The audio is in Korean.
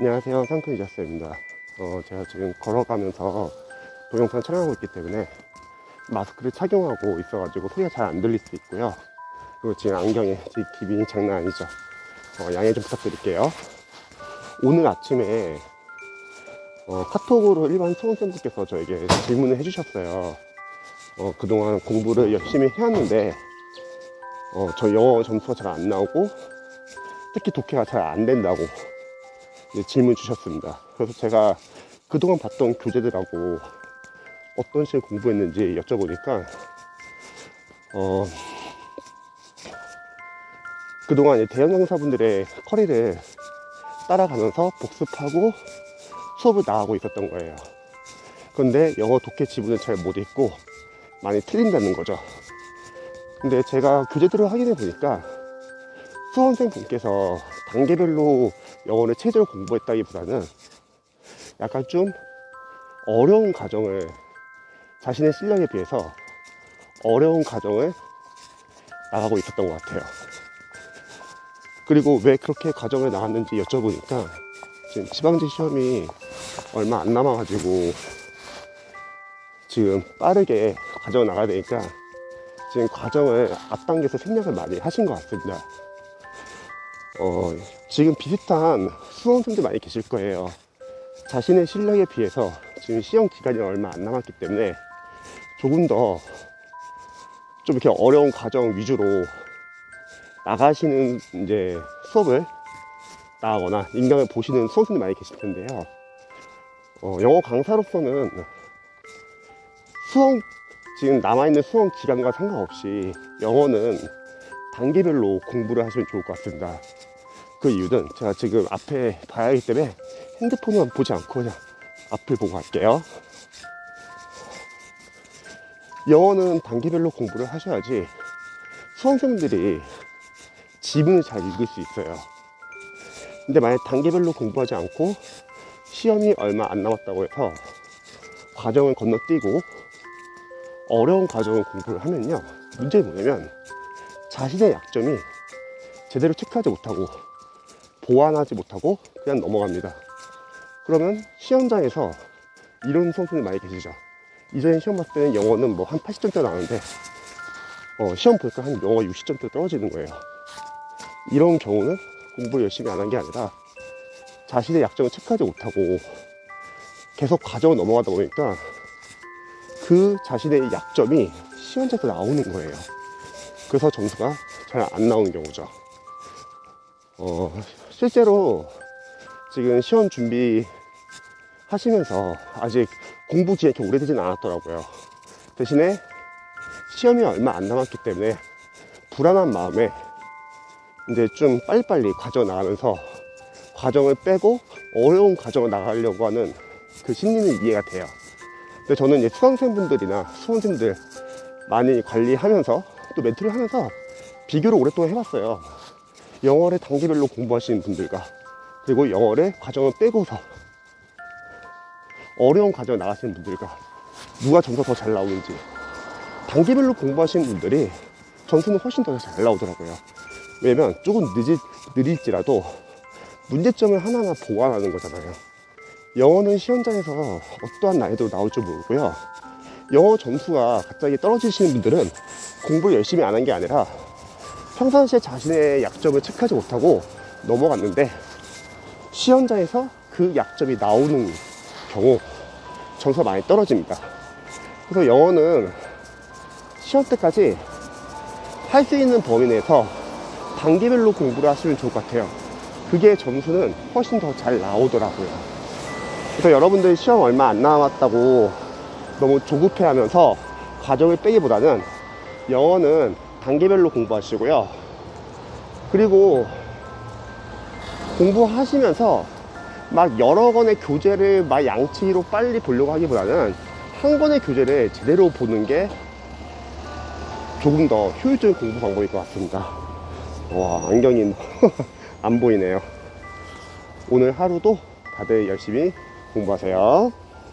안녕하세요. 상큼 이자스입니다. 어, 제가 지금 걸어가면서 동영상 촬영하고 있기 때문에 마스크를 착용하고 있어가지고 소리가 잘 안 들릴 수 있고요. 그리고 지금 안경에 지금 기빈이 장난 아니죠. 어, 양해 좀 부탁드릴게요. 오늘 아침에 어, 카톡으로 일반 수험생분께서 저에게 질문을 해주셨어요. 어, 그동안 공부를 열심히 해왔는데 어, 저 영어 점수가 잘 안 나오고 특히 독해가 잘 안 된다고 질문 주셨습니다. 그래서 제가 그동안 봤던 교재들하고 어떤 식으로 공부했는지 여쭤보니까, 어, 그동안 대형 강사분들의 커리를 따라가면서 복습하고 수업을 나가고 있었던 거예요. 그런데 영어 독해 지문을 잘 못 읽고 많이 틀린다는 거죠. 근데 제가 교재들을 확인해 보니까 수험생 분께서 단계별로 영어를 체제로 공부했다기보다는 약간 좀 어려운 과정을 자신의 실력에 비해서 어려운 과정을 나가고 있었던 것 같아요. 그리고 왜 그렇게 과정을 나갔는지 여쭤보니까 지금 지방제 시험이 얼마 안 남아가지고 지금 빠르게 과정을 나가야 되니까 지금 과정을 앞당겨서 생략을 많이 하신 것 같습니다. 어, 지금 비슷한 수험생들 많이 계실 거예요. 자신의 실력에 비해서 지금 시험 기간이 얼마 안 남았기 때문에 조금 더 좀 이렇게 어려운 과정 위주로 나가시는 이제 수업을 나가거나 인강을 보시는 수험생들 많이 계실 텐데요. 어, 영어 강사로서는 수험 지금 남아있는 수험 기간과 상관없이 영어는 단계별로 공부를 하시면 좋을 것 같습니다. 그 이유는 제가 지금 앞에 봐야 하기 때문에 핸드폰은 보지 않고 그냥 앞을 보고 갈게요. 영어는 단계별로 공부를 하셔야지 수험생들이 지문을 잘 읽을 수 있어요. 근데 만약 단계별로 공부하지 않고 시험이 얼마 안 남았다고 해서 과정을 건너뛰고 어려운 과정을 공부를 하면요. 문제는 뭐냐면 자신의 약점이 제대로 체크하지 못하고 보완하지 못하고 그냥 넘어갑니다. 그러면 시험장에서 이런 선수들 많이 계시죠. 이전에 시험 봤을 때는 영어는 뭐 한 80점대 나오는데 어, 시험 보니까 한 영어 60점대 떨어지는 거예요. 이런 경우는 공부를 열심히 안 한 게 아니라 자신의 약점을 체크하지 못하고 계속 과정을 넘어가다 보니까 그 자신의 약점이 시험장에서 나오는 거예요. 그래서 점수가 잘 안 나오는 경우죠. 어, 실제로 지금 시험 준비 하시면서 아직 공부 기간이 이렇게 오래되진 않았더라고요. 대신에 시험이 얼마 안 남았기 때문에 불안한 마음에 이제 좀 빨리빨리 과정 나가면서 과정을 빼고 어려운 과정을 나가려고 하는 그 심리는 이해가 돼요. 근데 저는 이제 수강생분들이나 수험생들 많이 관리하면서 또 멘토를 하면서 비교를 오랫동안 해봤어요. 영어를 단계별로 공부하시는 분들과 그리고 영어를 과정을 빼고서 어려운 과정을 나가시는 분들과 누가 점수가 더잘 나오는지 단계별로 공부하시는 분들이 점수는 훨씬 더 잘 나오더라고요. 왜냐면 조금 늦을, 느릴지라도 문제점을 하나하나 보완하는 거잖아요. 영어는 시험장에서 어떠한 난이도로 나올 줄 모르고요. 영어 점수가 갑자기 떨어지시는 분들은 공부를 열심히 안 한 게 아니라 평상시에 자신의 약점을 체크하지 못하고 넘어갔는데 시험장에서 그 약점이 나오는 경우 점수가 많이 떨어집니다. 그래서 영어는 시험 때까지 할 수 있는 범위 내에서 단계별로 공부를 하시면 좋을 것 같아요. 그게 점수는 훨씬 더 잘 나오더라고요. 그래서 여러분들 시험 얼마 안 남았다고 너무 조급해 하면서 과정을 빼기보다는 영어는 단계별로 공부하시고요. 그리고 공부하시면서 막 여러 권의 교재를 막 양치로 빨리 보려고 하기보다는 한 권의 교재를 제대로 보는 게 조금 더 효율적인 공부 방법일 것 같습니다. 와, 안경이 안 보이네요. 오늘 하루도 다들 열심히 공부하세요.